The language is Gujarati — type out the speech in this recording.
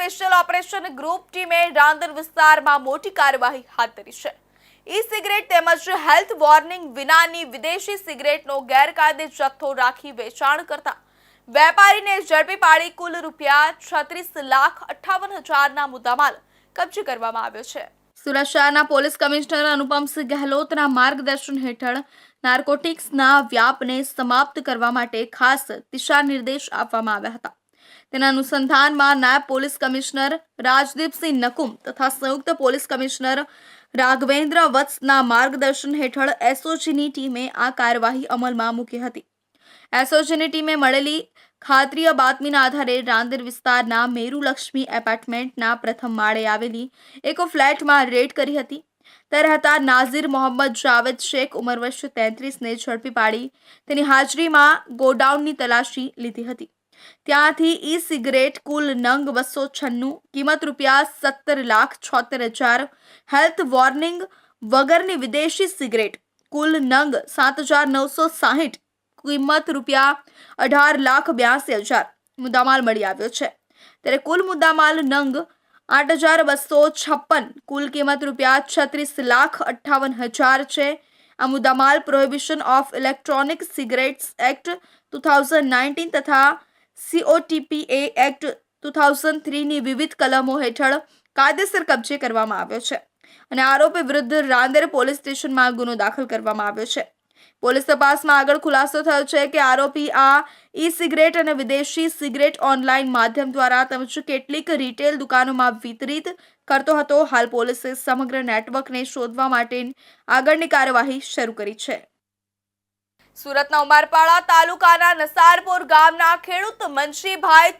સ્પેશિયલ ઓપરેશન ગ્રુપ ટીમે રાંદર વિસ્તારમાં મોટી કાર્યવાહી હાથ ધરી છે. ઈ સિગરેટ તેમજ હેલ્થ વોર્નિંગ વિનાની વિદેશી સિગરેટનો ગેરકાયદે જથ્થો રાખી વેચાણ કરતા વેપારીને ઝડપી પાડી કુલ રૂપિયા છત્રીસ લાખ અઠ્ઠાવન હજારના મુદ્દામાલ કબજે કરવામાં આવ્યો છે. સુરત શહેરના પોલીસ કમિશનર અનુપમસિંહ ગહેલોતના માર્ગદર્શન હેઠળ નાર્કોટિક્સના વ્યાપને સમાપ્ત કરવા માટે ખાસ દિશા નિર્દેશ આપવામાં આવ્યા હતા. તેના અનુસંધાનમાં નાયબ પોલીસ કમિશનર રાજદીપસિંહ નકુમ તથા સંયુક્ત પોલીસ કમિશનર રાઘવેન્દ્ર વત્સના માર્ગદર્શન હેઠળ એસઓજીની ટીમે આ કાર્યવાહી અમલમાં મૂકી હતી. એસઓજીની ટીમે મળેલી ખાતરીય બાતમીના આધારે રાંદેર વિસ્તારના મેરુલક્ષ્મી એપાર્ટમેન્ટના પ્રથમ માળે આવેલી એક ફ્લેટમાં રેડ કરી હતી. તે હતા નાઝીર મોહમ્મદ જાવેદ શેખ, ઉંમર વર્ષ તેત્રીસને ઝડપી પાડી. તેની હાજરીમાં ગોડાઉનની તલાશી લીધી હતી. ત્યાંથી ઈ સિગરેટ કુલ નંગ બસો છન્નું, કિંમત રૂપિયા સત્તર લાખ છોતેર હજાર. હેલ્થ વોર્નિંગ વગરની વિદેશી સિગરેટ કુલ નંગ સાત હજાર નવસો સાહીઠ, કિંમત રૂપિયા અઢાર લાખ બ્યાસી હજાર. મુદ્દામાલ મળી આવ્યો છે. ત્યારે કુલ મુદ્દામાલ નંગ આઠ હજાર બસો છપ્પન, કુલ કિંમત રૂપિયા છત્રીસ લાખ અઠ્ઠાવન હજાર છે. આ મુદ્દામાલ prohibition of electronic cigarettes act two thousand nineteen તથા સીઓટીપીએ એક્ટ ટુ થાઉઝન્ડ થ્રીની વિવિધ કલમો હેઠળ કાયદેસર કબજે કરવામાં આવ્યો છે અને આરોપી વિરુદ્ધ રાંદેર પોલીસ સ્ટેશનમાં ગુનો દાખલ કરવામાં આવ્યો છે. પોલીસ તપાસમાં આગળ ખુલાસો થયો છે કે આરોપી આ ઈ સિગરેટ અને વિદેશી સિગરેટ ઓનલાઈન માધ્યમ દ્વારા તેમજ કેટલીક રિટેલ દુકાનોમાં વિતરિત કરતો હતો. હાલ પોલીસે સમગ્ર નેટવર્કને શોધવા માટે આગળની કાર્યવાહી શરૂ કરી છે. સુરતના ઉમરપાડા તાલુકાના નસારપુર ગામના ખેડૂત મનશીભાઈ